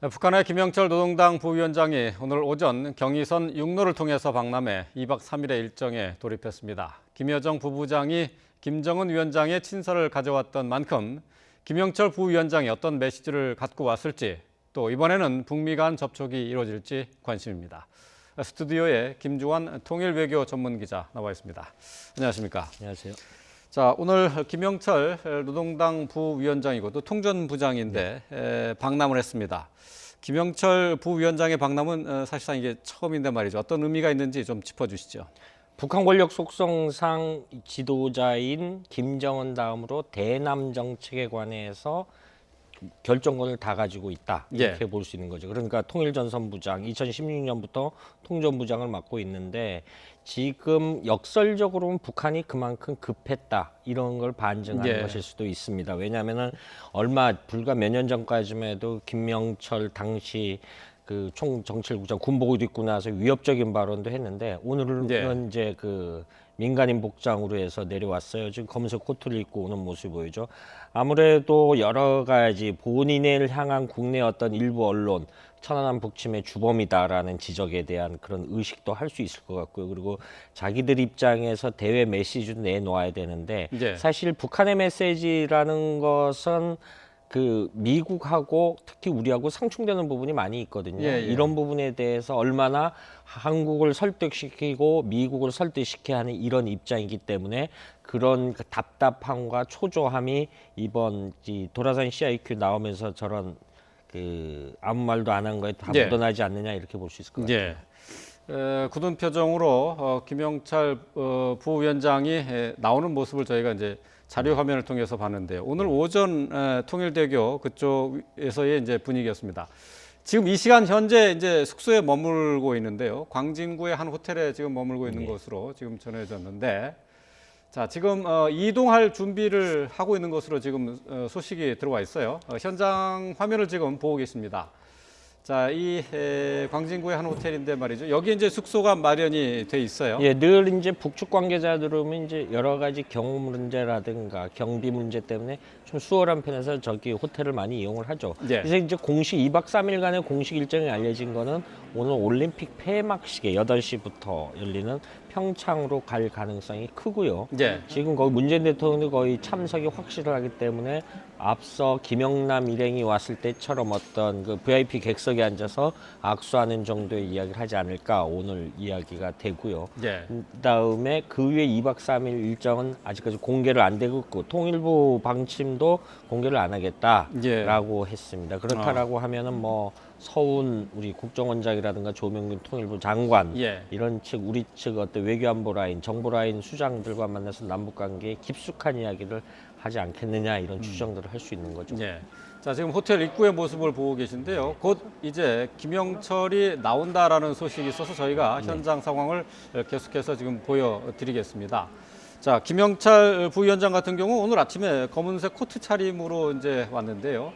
네, 북한의 김영철 노동당 부위원장이 오늘 오전 경의선 육로를 통해서 박람회 2박 3일의 일정에 돌입했습니다. 김여정 부부장이 김정은 위원장의 친서를 가져왔던 만큼 김영철 부위원장이 어떤 메시지를 갖고 왔을지 또 이번에는 북미 간 접촉이 이루어질지 관심입니다. 스튜디오에 김주환 통일외교 전문기자 나와 있습니다. 안녕하십니까? 안녕하세요. 자 오늘 김영철 노동당 부위원장이고 또 통전부장인데 에, 방남을 했습니다. 김영철 부위원장의 방남은 어, 사실상 이게 처음인데 말이죠. 어떤 의미가 있는지 좀 짚어주시죠. 북한 권력 속성상 지도자인 김정은 다음으로 대남 정책에 관해서 결정권을 다 가지고 있다 이렇게 볼수 있는 거죠. 그러니까 통일전선부장 2016년부터 통전부장을 맡고 있는데 지금 역설적으로는 북한이 그만큼 급했다 이런 걸 반증하는 예. 것일 수도 있습니다. 왜냐하면은 얼마 불과 몇 년 전까지만 해도 김명철 당시 그 총정칠국장 군복을 입고 나서 위협적인 발언도 했는데 오늘은 예. 이제 그 민간인 복장으로 해서 내려왔어요. 지금 검은색 코트를 입고 오는 모습이 보이죠. 아무래도 여러 가지 본인을 향한 국내 어떤 일부 언론 천안함 북침의 주범이다라는 지적에 대한 그런 의식도 할 수 있을 것 같고요. 그리고 자기들 입장에서 대외 메시지도 내놓아야 되는데 예. 사실 북한의 메시지라는 것은 그 미국하고 특히 우리하고 상충되는 부분이 많이 있거든요. 예, 예. 이런 부분에 대해서 얼마나 한국을 설득시키고 미국을 설득시켜야 하는 이런 입장이기 때문에 그런 그 답답함과 초조함이 이번 이 도라산 CIQ 나오면서 저런 그 아무 말도 안 한 거에 다 예. 묻어나지 않느냐 이렇게 볼 수 있을 것 같아요. 예. 에, 굳은 표정으로 어, 김영철 어, 부위원장이 에, 나오는 모습을 저희가 이제 자료 화면을 통해서 봤는데요. 오늘 오전 에, 통일대교 그쪽에서의 이제 분위기였습니다. 지금 이 시간 현재 이제 숙소에 머물고 있는데요. 광진구의 한 호텔에 지금 머물고 있는 것으로 지금 전해졌는데, 자 지금 어, 이동할 준비를 하고 있는 것으로 지금 어, 소식이 들어와 있어요. 어, 현장 화면을 지금 보고 계십니다. 자, 이 에, 광진구의 한 호텔인데 말이죠. 여기 이제 숙소가 마련이 돼 있어요. 예, 늘 이제 북측 관계자들 오면 이제 여러 가지 경호 문제라든가 경비 문제 때문에 좀 수월한 편에서 저기 호텔을 많이 이용을 하죠. 예. 그래서 이제 공식 2박 3일간의 공식 일정이 알려진 거는 오늘 올림픽 폐막식에 8시부터 열리는 평창으로 갈 가능성이 크고요. 예. 지금 거기 문재인 대통령도 거의 참석이 확실하기 때문에 앞서 김영남 일행이 왔을 때처럼 어떤 그 VIP 객석에 앉아서 악수하는 정도의 이야기를 하지 않을까 오늘 이야기가 되고요. 예. 그다음에 그 위에 2박 3일 일정은 아직까지 공개를 안 되고 있고 통일부 방침도 공개를 안 하겠다라고 예. 했습니다. 그렇다라고 하면은 뭐 서훈 우리 국정원장이라든가 조명균 통일부 장관 예. 이런 측 우리 측 어떤 외교안보 라인, 정보 라인 수장들과 만나서 남북 관계에 깊숙한 이야기를 하지 않겠느냐 이런 추정들을 할수 있는 거죠. 예. 자, 지금 호텔 입구의 모습을 보고 계신데요. 곧 이제 김영철이 나온다라는 소식이 있어서 저희가 현장 상황을 계속해서 지금 보여드리겠습니다. 자, 김영철 부위원장 같은 경우 오늘 아침에 검은색 코트 차림으로 이제 왔는데요.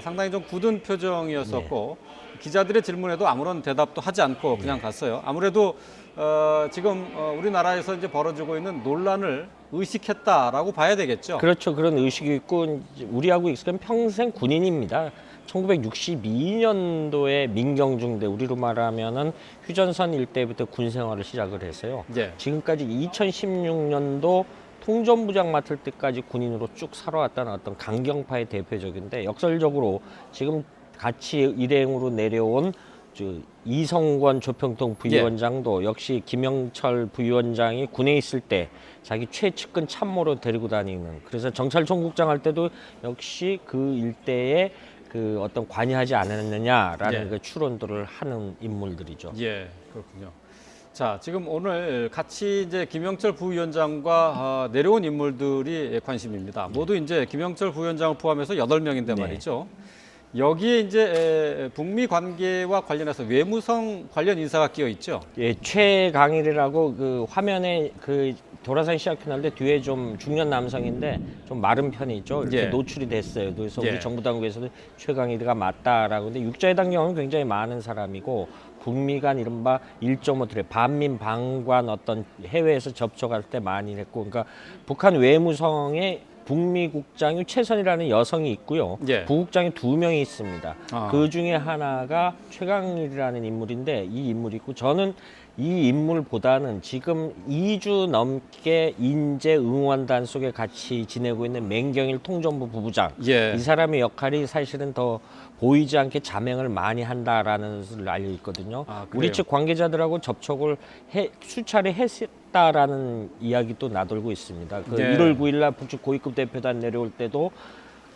상당히 좀 굳은 표정이었었고 기자들의 질문에도 아무런 대답도 하지 않고 그냥 갔어요. 아무래도 어, 지금 어, 우리나라에서 이제 벌어지고 있는 논란을 의식했다라고 봐야 되겠죠. 그렇죠. 그런 의식이 있고 우리하고 익숙한 평생 군인입니다. 1962년도에 민경중대 우리로 말하면은 휴전선 일대부터 군 생활을 시작을 해서요. 예. 지금까지 2016년도 통전부장 맡을 때까지 군인으로 쭉 살아왔다는 어떤 강경파의 대표적인데 역설적으로 지금 같이 일행으로 내려온 저 이성권 조평통 부위원장도 역시 김영철 부위원장이 군에 있을 때 자기 최측근 참모로 데리고 다니는 그래서 정찰총국장 할 때도 역시 그 일대에 그 어떤 관여하지 않았느냐라는 예. 그 추론들을 하는 인물들이죠. 예, 그렇군요. 자, 지금 오늘 같이 이제 김영철 부위원장과 아, 내려온 인물들이 관심입니다. 모두 이제 김영철 부위원장을 포함해서 여덟 명인데 네. 말이죠. 여기에 이제 에, 북미 관계와 관련해서 외무성 관련 인사가 끼어 있죠. 예, 최강일이라고 그 화면에 그 도라산 시작해 날때 뒤에 좀 중년 남성인데 좀 마른 편이죠. 이렇게 예. 노출이 됐어요. 그래서 예. 우리 정부 당국에서는 최강일이가 맞다라고. 근데 육자회담 경우는 굉장히 많은 사람이고 북미 간 이른바 1.5트레 반민 방관 어떤 해외에서 접촉할 때 많이 했고 그러니까 북한 외무성의 북미 국장이 최선이라는 여성이 있고요. 예. 부국장이 두 명이 있습니다. 아. 그 중에 하나가 최강일이라는 인물인데 이 인물이 있고 저는 이 인물보다는 지금 2주 넘게 인재 응원단 속에 같이 지내고 있는 맹경일 통전부 부부장 예. 이 사람의 역할이 사실은 더 보이지 않게 자명을 많이 한다라는 것을 알려 있거든요. 아? 우리 측 관계자들하고 접촉을 해, 수차례 했 다라는 이야기도 나돌고 있습니다. 그 네. 1월 9일 날 북측 고위급 대표단 내려올 때도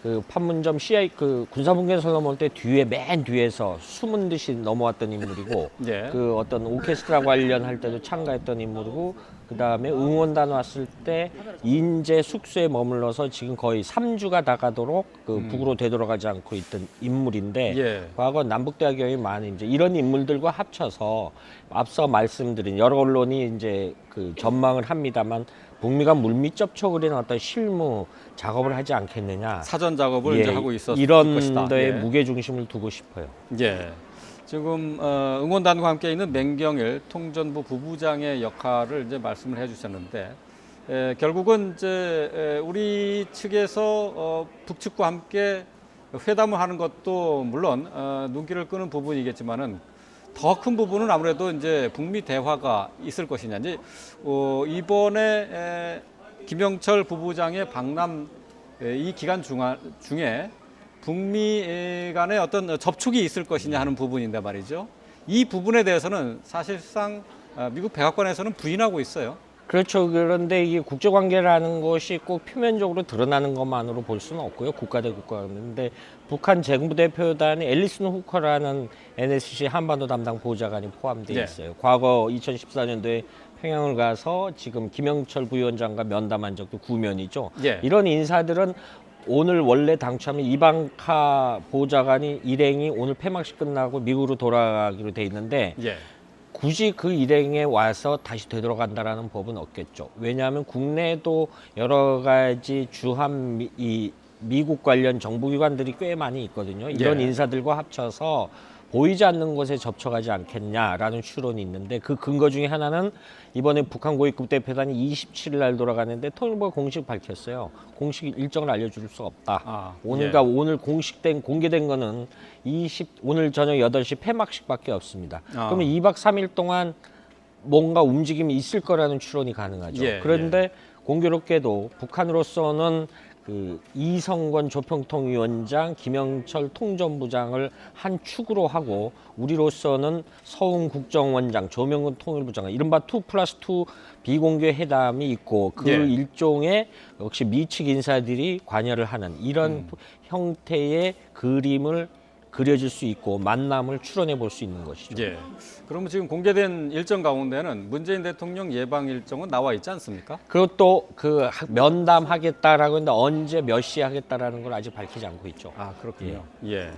그 판문점 CI 그 군사분계선 넘어올 때 뒤에 맨 뒤에서 숨은 듯이 넘어왔던 인물이고 예. 그 어떤 오케스트라 관련할 때도 참가했던 인물이고 그 다음에 응원단 왔을 때 인제 숙소에 머물러서 지금 거의 3주가 다가도록 그 북으로 되돌아가지 않고 있던 인물인데 음. 예. 과거 남북대화 경이 많은 이제 이런 인물들과 합쳐서 앞서 말씀드린 여러 언론이 이제 그 전망을 합니다만 북미가 물밑 접촉을 하는 어떤 실무 작업을 하지 않겠느냐 사전 작업을 예, 이제 하고 있었을 이런 것이다. 데에 예. 무게 중심을 두고 싶어요. 예. 지금 어, 응원단과 함께 있는 맹경일 통전부 부부장의 역할을 이제 말씀을 해주셨는데 에, 결국은 이제 에, 우리 측에서 어, 북측과 함께 회담을 하는 것도 물론 어, 눈길을 끄는 부분이겠지만은 더 큰 부분은 아무래도 이제 북미 대화가 있을 것이냐. 이제 어, 이번에 에, 김영철 부부장의 방남 에, 이 기간 중에 북미 에, 간의 어떤 접촉이 있을 것이냐 하는 부분인데 말이죠. 이 부분에 대해서는 사실상 어, 미국 백악관에서는 부인하고 있어요. 그렇죠. 그런데 이게 국제관계라는 것이 꼭 표면적으로 드러나는 것만으로 볼 수는 없고요. 국가 대 국가인데 북한 재무대표단이 앨리슨 후커라는 NSC 한반도 담당 보좌관이 포함되어 네. 있어요. 과거 2014년도에 평양을 가서 지금 김영철 부위원장과 면담한 적도 구면이죠. 예. 이런 인사들은 오늘 원래 당초하면 이방카 보좌관이 일행이 오늘 폐막식 끝나고 미국으로 돌아가기로 돼 있는데 예. 굳이 그 일행에 와서 다시 되돌아간다라는 법은 없겠죠. 왜냐하면 국내에도 여러 가지 주한 미, 이 미국 관련 정부기관들이 꽤 많이 있거든요. 이런 예. 인사들과 합쳐서 보이지 않는 곳에 접촉하지 않겠냐라는 추론이 있는데 그 근거 중에 하나는 이번에 북한 고위급 대표단이 27일 날 돌아가는데 통일부가 공식 밝혔어요. 공식 일정을 알려줄 수 없다. 아, 오늘 예. 가 오늘 공식된 공개된 거는 20 오늘 저녁 8시 폐막식밖에 없습니다. 아. 그러면 2박 3일 동안 뭔가 움직임이 있을 거라는 추론이 가능하죠. 예, 그런데 공교롭게도 북한으로서는 그 이성권 조평통 위원장, 김영철 통전부장을 한 축으로 하고 우리로서는 서훈 국정원장, 조명근 통일부장, 이른바 투 플러스 투 비공개 회담이 있고 그 예. 일종의 역시 미측 인사들이 관여를 하는 이런 음. 형태의 그림을 그려질 수 있고 만남을 추론해 볼 수 있는 것이죠. 예. 그러면 지금 공개된 일정 가운데는 문재인 대통령 예방 일정은 나와 있지 않습니까? 그것도 그 하- 면담하겠다라고 했는데 언제 몇 시에 하겠다라는 걸 아직 밝히지 않고 있죠. 아 그렇군요. 예.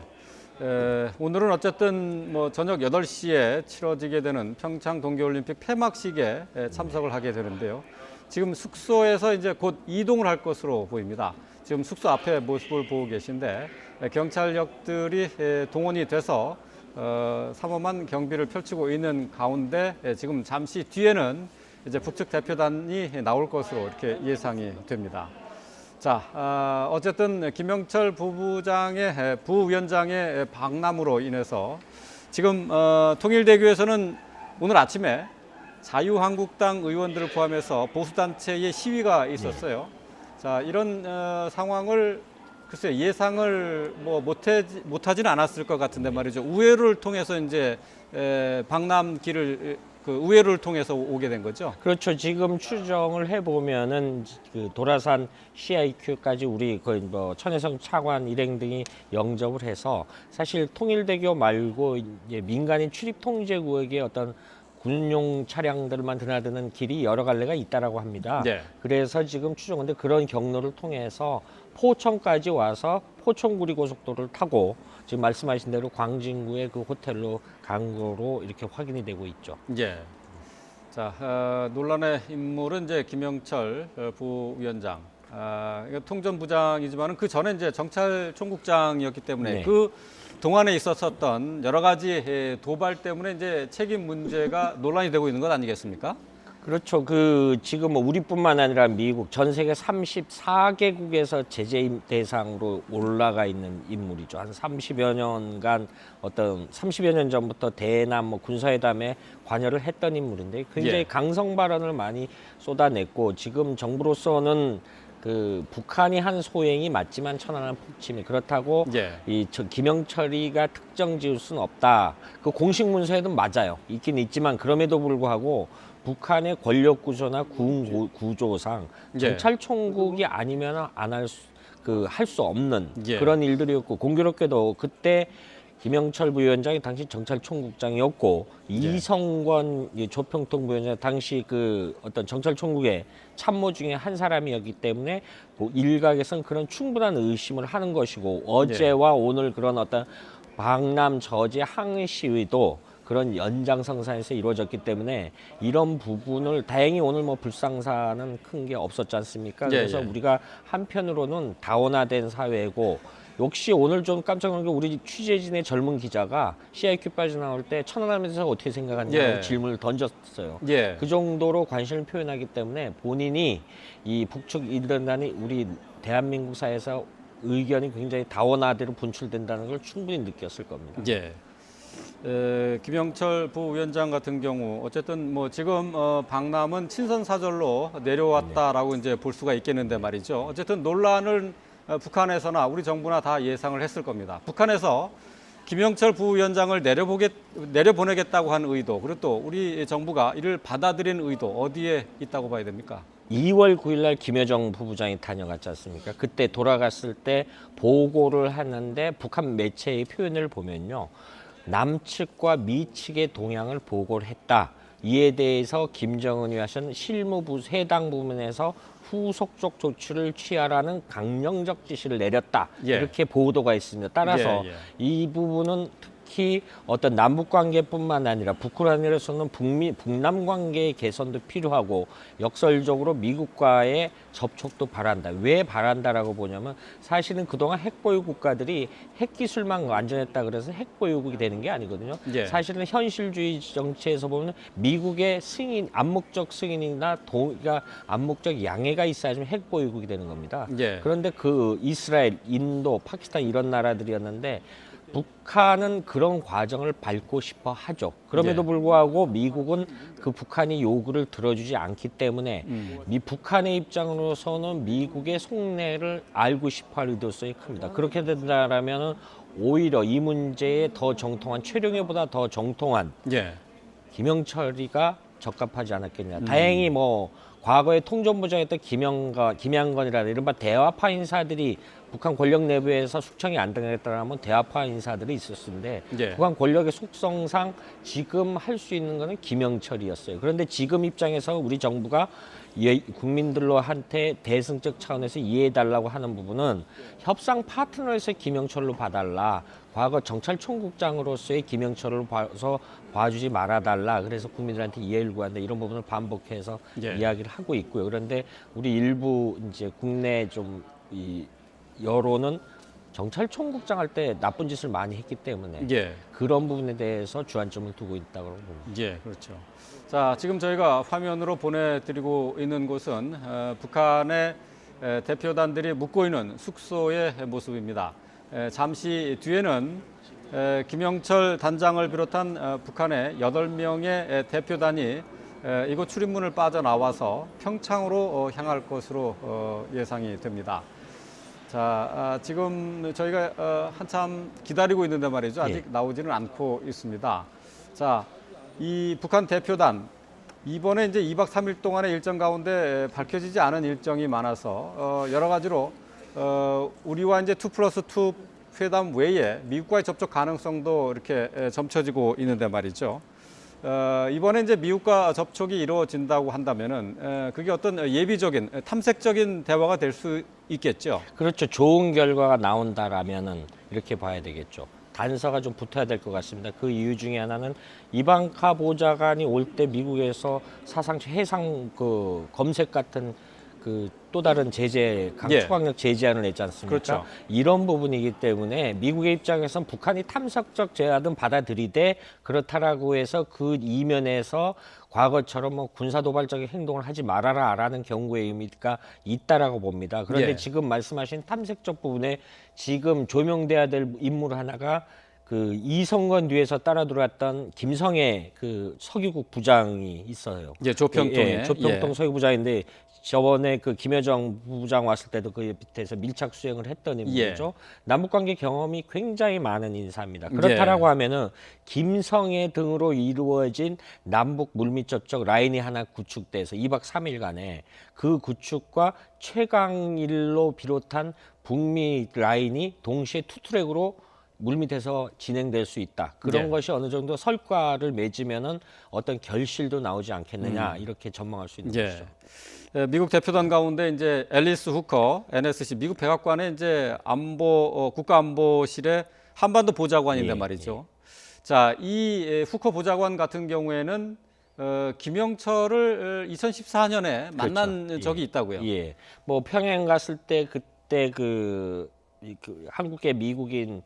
에, 오늘은 어쨌든 뭐 저녁 8시에 치러지게 되는 평창 동계올림픽 폐막식에 에, 참석을 하게 되는데요. 지금 숙소에서 이제 곧 이동을 할 것으로 보입니다. 지금 숙소 앞에 모습을 보고 계신데 에, 경찰력들이 에, 동원이 돼서 어, 삼엄한 경비를 펼치고 있는 가운데 에, 지금 잠시 뒤에는 이제 북측 대표단이 나올 것으로 이렇게 예상이 됩니다. 자, 아, 어쨌든 김영철 부부장의 에, 부위원장의 방남으로 인해서 지금 어, 통일대교에서는 오늘 아침에 자유한국당 의원들을 포함해서 보수단체의 시위가 있었어요. 자, 이런 어, 상황을 글쎄 예상을 뭐 못해 못하지는 않았을 것 같은데 말이죠. 우회를 통해서 이제 에, 방남길을 그 우회를 통해서 오게 된 거죠. 그렇죠. 지금 추정을 해보면은 그 도라산 CIQ까지 우리 거의 뭐 천혜성 차관 일행 등이 영접을 해서 사실 통일대교 말고 민간인 출입 통제 구역에 어떤 군용 차량들만 드나드는 길이 여러 갈래가 있다라고 합니다. 네. 그래서 지금 추정인데 그런 경로를 통해서 포천까지 와서 포천구리 고속도로를 타고 지금 말씀하신 대로 광진구의 그 호텔로 간 거로 이렇게 확인이 되고 있죠. 예. 자, 어, 논란의 인물은 이제 김영철 어, 부위원장. 아, 이거 통전부장이지만은 그 전에 이제 정찰총국장이었기 때문에 네. 그 동안에 있었었던 여러 가지 예, 도발 때문에 이제 책임 문제가 논란이 되고 있는 것 아니겠습니까? 그렇죠. 그 지금 뭐 우리뿐만 아니라 미국 전 세계 34개국에서 제재 대상으로 올라가 있는 인물이죠. 한 30여 년간 어떤 30여 년 전부터 대남 뭐 군사회담에 관여를 했던 인물인데 굉장히 예. 강성 발언을 많이 쏟아냈고 지금 정부로서는 그 북한이 한 소행이 맞지만 천안함 폭침이 그렇다고 예. 이 저 김영철이가 특정 지을 수는 없다. 그 공식 문서에도 맞아요. 있긴 있지만 그럼에도 불구하고 북한의 권력 구조나 군 고- 구조상 예. 경찰총국이 아니면 안할수 그 할 수 없는 예. 그런 일들이었고 공교롭게도 그때 김영철 부위원장이 당시 정찰총국장이었고 예. 이성권 이 조평통 부위원장 당시 그 어떤 정찰총국의 참모 중에 한 사람이었기 때문에 그 일각에서는 그런 충분한 의심을 하는 것이고 어제와 예. 오늘 그런 어떤 방남 저지 항의 시위도 그런 연장성상에서 이루어졌기 때문에 이런 부분을 다행히 오늘 뭐 불상사는 큰 게 없었지 않습니까? 예, 그래서 예. 우리가 한편으로는 다원화된 사회고 역시 오늘 좀 깜짝 놀란 게 우리 취재진의 젊은 기자가 CIQ 빠져나올 때 천안함에서 어떻게 생각하냐고 예. 질문을 던졌어요. 예. 그 정도로 관심을 표현하기 때문에 본인이 이 북측 일단이 우리 대한민국 사회에서 의견이 굉장히 다원화대로 분출된다는 걸 충분히 느꼈을 겁니다. 예. 에, 김영철 부위원장 같은 경우 어쨌든 뭐 지금 어, 방남은 친선 사절로 내려왔다라고 이제 볼 수가 있겠는데 말이죠. 어쨌든 논란을 어, 북한에서나 우리 정부나 다 예상을 했을 겁니다. 북한에서 김영철 부위원장을 내려보겠 내려보내겠다고 한 의도 그리고 또 우리 정부가 이를 받아들인 의도 어디에 있다고 봐야 됩니까? 2월 9일 날 김여정 부부장이 다녀갔지 않습니까? 그때 돌아갔을 때 보고를 하는데 북한 매체의 표현을 보면요. 남측과 미측의 동향을 보고를 했다. 이에 대해서 김정은이 하신 실무부 해당 부문에서 후속적 조치를 취하라는 강령적 지시를 내렸다. 예. 이렇게 보도가 있습니다. 따라서 예, 예. 이 부분은 특 히 어떤 남북 관계뿐만 아니라 북한으로서는 북미 북남 관계의 개선도 필요하고 역설적으로 미국과의 접촉도 바란다. 왜 바란다라고 보냐면 사실은 그동안 핵 보유 국가들이 핵 기술만 완전했다 그래서 핵 보유국이 되는 게 아니거든요. 예. 사실은 현실주의 정치에서 보면 미국의 승인 암묵적 승인이나 동의가 암묵적 양해가 있어야지만 핵보유국이 되는 겁니다. 예. 그런데 그 이스라엘, 인도, 파키스탄 이런 나라들이었는데 북한은 그런 과정을 밟고 싶어 하죠. 그럼에도 예. 불구하고 미국은 그 북한이 요구를 들어주지 않기 때문에 음. 미 북한의 입장으로서는 미국의 속내를 알고 싶어할 의도성이 큽니다. 그렇게 된다라면은 오히려 이 문제에 더 정통한 최룡해보다 더 정통한 예. 김영철이가 적합하지 음. 않았겠냐. 다행히 뭐 과거에 통전부장했던 김영건, 김양건이라는 이른바 대화파 인사들이 북한 권력 내부에서 숙청이 안 당했다면 대화파 인사들이 있었는데 예. 북한 권력의 속성상 지금 할 수 있는 거는 김영철이었어요. 그런데 지금 입장에서 우리 정부가 예, 국민들로 한테 대승적 차원에서 이해해달라고 하는 부분은 협상 파트너에서 김영철로 봐달라. 과거 정찰총국장으로서의 김영철을 봐서 봐주지 말아달라. 그래서 국민들한테 이해를 구한다. 이런 부분을 반복해서 예. 이야기를 하고 있고요. 그런데 우리 일부 이제 국내 좀이 여론은 정찰총국장 할 때 나쁜 짓을 많이 했기 때문에 예. 그런 부분에 대해서 주안점을 두고 있다고 봅니다. 예, 그렇죠. 자, 지금 저희가 화면으로 보내드리고 있는 곳은 어, 북한의 에, 대표단들이 묵고 있는 숙소의 모습입니다. 에, 잠시 뒤에는 에, 김영철 단장을 비롯한 어, 북한의 여덟 명의 대표단이 에, 이곳 출입문을 빠져나와서 평창으로 어, 향할 것으로 어, 예상이 됩니다. 자, 아, 지금 저희가 어, 한참 기다리고 있는데 말이죠. 아직 나오지는 않고 있습니다. 자, 이 북한 대표단 이번에 이제 2박 3일 동안의 일정 가운데 밝혀지지 않은 일정이 많아서 어, 여러 가지로 어, 우리와 이제 2 플러스 2 회담 외에 미국과의 접촉 가능성도 이렇게 에, 점쳐지고 있는데 말이죠. 어, 이번에 이제 미국과 접촉이 이루어진다고 한다면은 에, 그게 어떤 예비적인 탐색적인 대화가 될 수 있겠죠. 그렇죠. 좋은 결과가 나온다라면은 이렇게 봐야 되겠죠. 단서가 좀 붙어야 될 것 같습니다. 그 이유 중에 하나는 이방카 보좌관이 올 때 미국에서 사상 해상 그 검색 같은 그 또 다른 제재 강 예. 초강력 제재안을 냈지 않습니까? 그렇죠. 이런 부분이기 때문에 미국의 입장에선 북한이 탐색적 제하든 받아들이되 그렇다라고 해서 그 이면에서 과거처럼 뭐 군사 도발적인 행동을 하지 말아라라는 경고의 의미가 있다라고 봅니다. 그런데 예. 지금 말씀하신 탐색적 부분에 지금 조명돼야 될 인물 하나가 그 이성건 뒤에서 따라 들어왔던 김성애 그 석유국 부장이 있어요. 예, 조평통에 예, 조평통 예. 서유부장인데 저번에 그 김여정 부부장 왔을 때도 그 밑에서 밀착 수행을 했던 인물이죠. 남북 관계 경험이 굉장히 많은 인사입니다. 그렇다라고 예. 하면은 김성애 등으로 이루어진 남북 물밑 접촉 라인이 하나 구축돼서 2박 3일간에 그 구축과 최강일로 비롯한 북미 라인이 동시에 투트랙으로 물밑에서 진행될 수 있다. 그런 예. 것이 어느 정도 설과를 맺으면은 어떤 결실도 나오지 않겠느냐 이렇게 전망할 수 있는 예. 것이죠. 예, 미국 대표단 가운데 이제 앨리스 후커 NSC 미국 백악관의 이제 안보 어, 국가안보실의 한반도 보좌관인데 예, 말이죠. 자, 이 예, 후커 보좌관 같은 경우에는 어, 김영철을 2014년에 만난 그렇죠. 적이 있다고요. 예. 뭐 평양 갔을 때 그때 그, 이, 그 한국계 미국인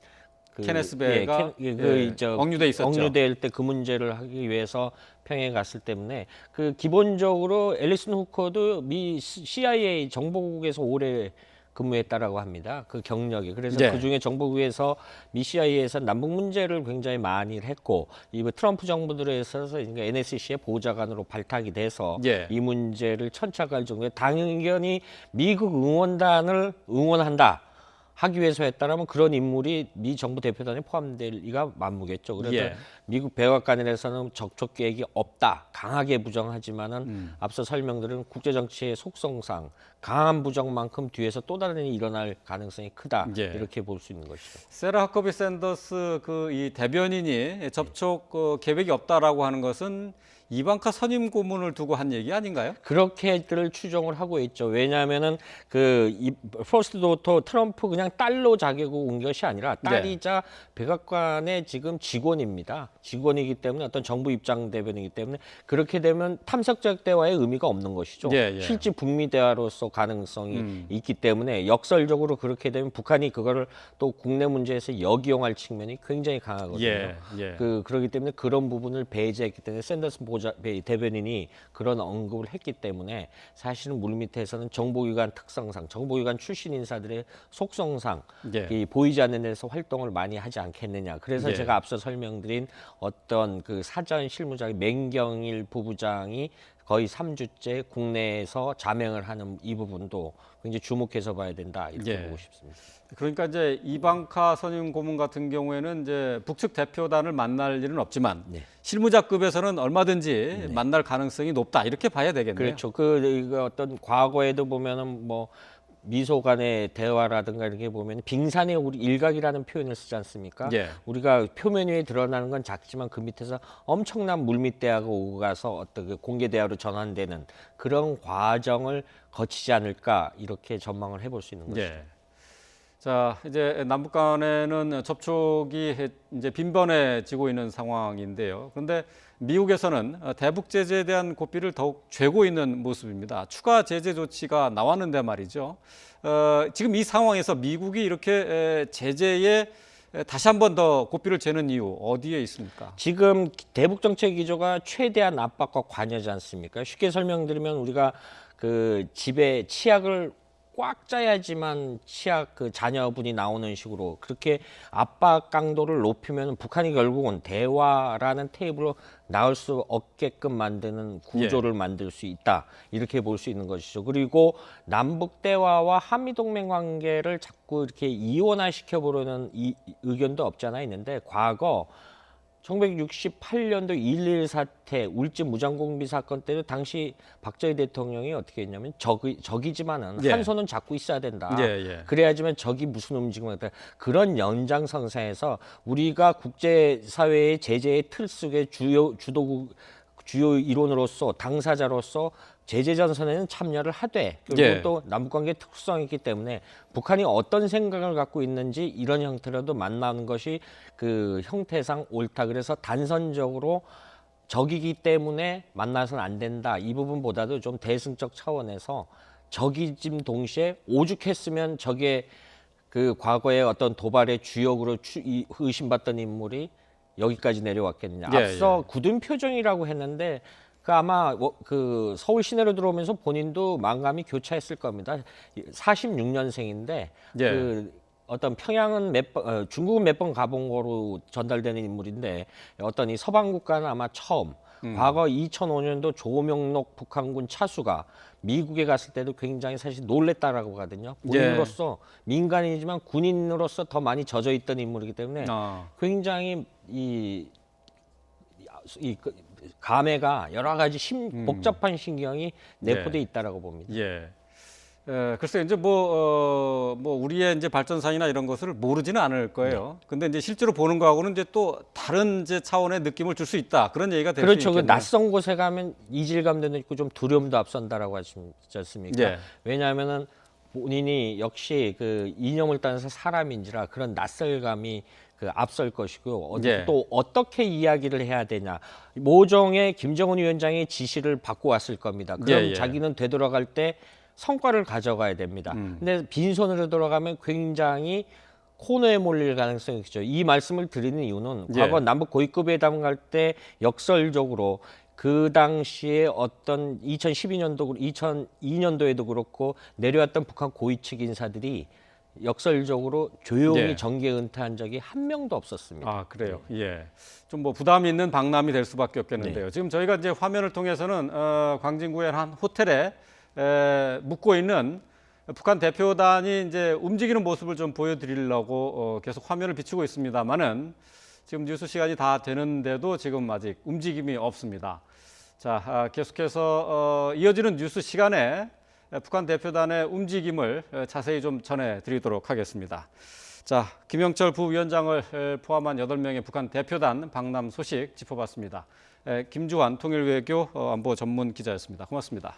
그, 케네스 베가 예, 켄- 그 예, 저 억류돼 있었죠. 억류될 때 그 문제를 하기 위해서 평양 갔을 때문에 그 기본적으로 앨리슨 후커도 미 CIA 정보국에서 오래 근무했다라고 합니다. 그 경력이. 그래서 네. 그 중에 정보국에서 미 CIA에서 남북 문제를 굉장히 많이 했고 이 트럼프 정부 들에서 그러니까 NSC의 보좌관으로 발탁이 돼서 예. 이 문제를 천착할 정도에 당연히 미국 응원단을 응원한다. 하기 위해서 했다라면 그런 인물이 미 정부 대표단에 포함될 리가 만무겠죠. 그래서 예. 미국 백악관에서는 접촉 계획이 없다. 강하게 부정하지만은 음. 앞서 설명드린 국제 정치의 속성상 강한 부정만큼 뒤에서 또 다른 일이 일어날 가능성이 크다. 예. 이렇게 볼 수 있는 것이죠. 세라 하커비 샌더스 그 이 대변인이 접촉 어, 계획이 없다라고 하는 것은 이방카 선임 고문을 두고 한 얘기 아닌가요? 그렇게들 추정을 하고 있죠. 왜냐하면은 그 이, 퍼스트 도터 트럼프 그냥 딸로 자격으로 온 것이 아니라 네. 딸이자 백악관의 지금 직원입니다. 직원이기 때문에 어떤 정부 입장 대변이기 때문에 그렇게 되면 탐색적 대화의 의미가 없는 것이죠. 예, 예. 실제 북미 대화로서 가능성이 음. 있기 때문에 역설적으로 그렇게 되면 북한이 그거를 또 국내 문제에서 역이용할 측면이 굉장히 강하거든요. 예, 예. 그 그러기 때문에 그런 부분을 배제했기 때문에 샌더스 보좌 배- 대변인이 그런 언급을 했기 때문에 사실은 물밑에서는 정보기관 특성상 정보기관 출신 인사들의 속성상 예. 이 보이지 않는 데서 활동을 많이 하지 않겠느냐. 그래서 예. 제가 앞서 설명드린 어떤 그 사전 실무자의 맹경일 부부장이 거의 3주째 국내에서 자명을 하는 이 부분도 굉장히 주목해서 봐야 된다 이렇게 예. 보고 싶습니다. 그러니까 이제 이방카 선임 고문 같은 경우에는 이제 북측 대표단을 만날 일은 없지만 네. 실무자급에서는 얼마든지 만날 가능성이 높다 이렇게 봐야 되겠네요. 그렇죠. 그 어떤 과거에도 보면은 뭐 미소 간의 대화라든가 이렇게 보면 빙산의 우리 일각이라는 표현을 쓰지 않습니까? 예. 우리가 표면 위에 드러나는 건 작지만 그 밑에서 엄청난 물밑 대화가 오고 가서 어떤 그 공개 대화로 전환되는 그런 과정을 거치지 않을까 이렇게 전망을 해볼 수 있는 거죠. 예. 자, 이제 남북 간에는 접촉이 해- 이제 빈번해지고 있는 상황인데요. 그런데 미국에서는 어, 대북 제재에 대한 고삐를 더욱 죄고 있는 모습입니다. 추가 제재 조치가 나왔는데 말이죠. 어, 지금 이 상황에서 미국이 이렇게 에, 제재에 에, 다시 한 번 더 고삐를 재는 이유 어디에 있습니까? 지금 대북 정책 기조가 최대한 압박과 관여지 않습니까? 쉽게 설명드리면 우리가 그 집에 치약을 꽉 짜야지만 치약 그 자녀분이 나오는 식으로 그렇게 압박 강도를 높이면 북한이 결국은 대화라는 테이블로 나올 수 없게끔 만드는 구조를 만들 수 있다 이렇게 볼 수 있는 것이죠. 그리고 남북 대화와 한미 동맹 관계를 자꾸 이렇게 이원화 시켜 보려는 이 의견도 없지 않아 있는데 과거 1968년도 1.1 사태 울진 무장공비 사건 때도 당시 박정희 대통령이 어떻게 했냐면 적이, 적이지만은 예. 한 손은 잡고 있어야 된다. 예, 예. 그래야지만 적이 무슨 움직임을 한다. 그런 연장선상에서 우리가 국제사회의 제재의 틀 속에 주요 주도국 주요 일원으로서 당사자로서 제재 전선에는 참여를 하되 그리고 예. 또 남북관계 특수성이 있기 때문에 북한이 어떤 생각을 갖고 있는지 이런 형태로도 만나는 것이 그 형태상 옳다. 그래서 단선적으로 적이기 때문에 만나서는 안 된다. 이 부분보다도 좀 대승적 차원에서 적이짐 동시에 오죽했으면 저게 그 과거의 어떤 도발의 주역으로 의심받던 인물이 여기까지 내려왔겠느냐. 예, 앞서 굳은 표정이라고 했는데 그 아마 워- 그 서울 시내로 들어오면서 본인도 만감이 교차했을 겁니다. 46년생인데 예. 그 어떤 평양은 몇 번, 어, 중국은 몇 번 가본 거로 전달되는 인물인데 어떤 이 서방 국가는 아마 처음 음. 과거 2005년도 조명록 북한군 차수가 미국에 갔을 때도 굉장히 사실 놀랬다라고 하거든요. 예. 본인으로서 민간인이지만 군인으로서 더 많이 젖어 있던 인물이기 때문에 아, 굉장히 이, 이 그- 감회가 여러 가지 심, 음. 복잡한 신경이 내포돼 네. 있다라고 봅니다. 예. 에, 글쎄 이제 뭐, 어, 뭐 우리의 이제 발전상이나 이런 것을 모르지는 않을 거예요. 네. 근데 이제 실제로 보는 거하고는 이제 또 다른 이제 차원의 느낌을 줄 수 있다. 그런 얘기가 될수 그렇죠. 그 있겠네요. 낯선 곳에 가면 이질감도 있고 좀 두려움도 앞선다라고 하지 않습니까? 예. 왜냐하면은 본인이 역시 그 이념을 따라서 사람인지라 그런 낯설감이 그 앞설 것이고 어, 예. 또 어떻게 이야기를 해야 되냐 모종의 김정은 위원장의 지시를 받고 왔을 겁니다. 그럼 예, 예. 자기는 되돌아갈 때 성과를 가져가야 됩니다. 음. 근데 빈손으로 돌아가면 굉장히 코너에 몰릴 가능성이 있죠. 이 말씀을 드리는 이유는 예. 과거 남북 고위급 회담 갈 때 역설적으로 그 당시에 어떤 2012년도 2002년도에도 그렇고 내려왔던 북한 고위 측 인사들이 역설적으로 조용히 예. 정계 은퇴한 적이 한 명도 없었습니다. 아 그래요. 예. 좀 뭐 부담이 있는 방남이 될 수밖에 없겠는데요. 지금 저희가 이제 화면을 통해서는 어, 광진구의 한 호텔에 에, 묵고 있는 북한 대표단이 이제 움직이는 모습을 좀 보여드리려고 어, 계속 화면을 비추고 있습니다만은 지금 뉴스 시간이 다 되는데도 지금 아직 움직임이 없습니다. 자, 아, 계속해서 어, 이어지는 뉴스 시간에 북한 대표단의 움직임을 에, 자세히 좀 전해드리도록 하겠습니다. 자, 김영철 부위원장을 에, 포함한 여덟 명의 북한 대표단 방남 소식 짚어봤습니다. 에, 김주환 통일외교 어, 안보 전문 기자였습니다. 고맙습니다.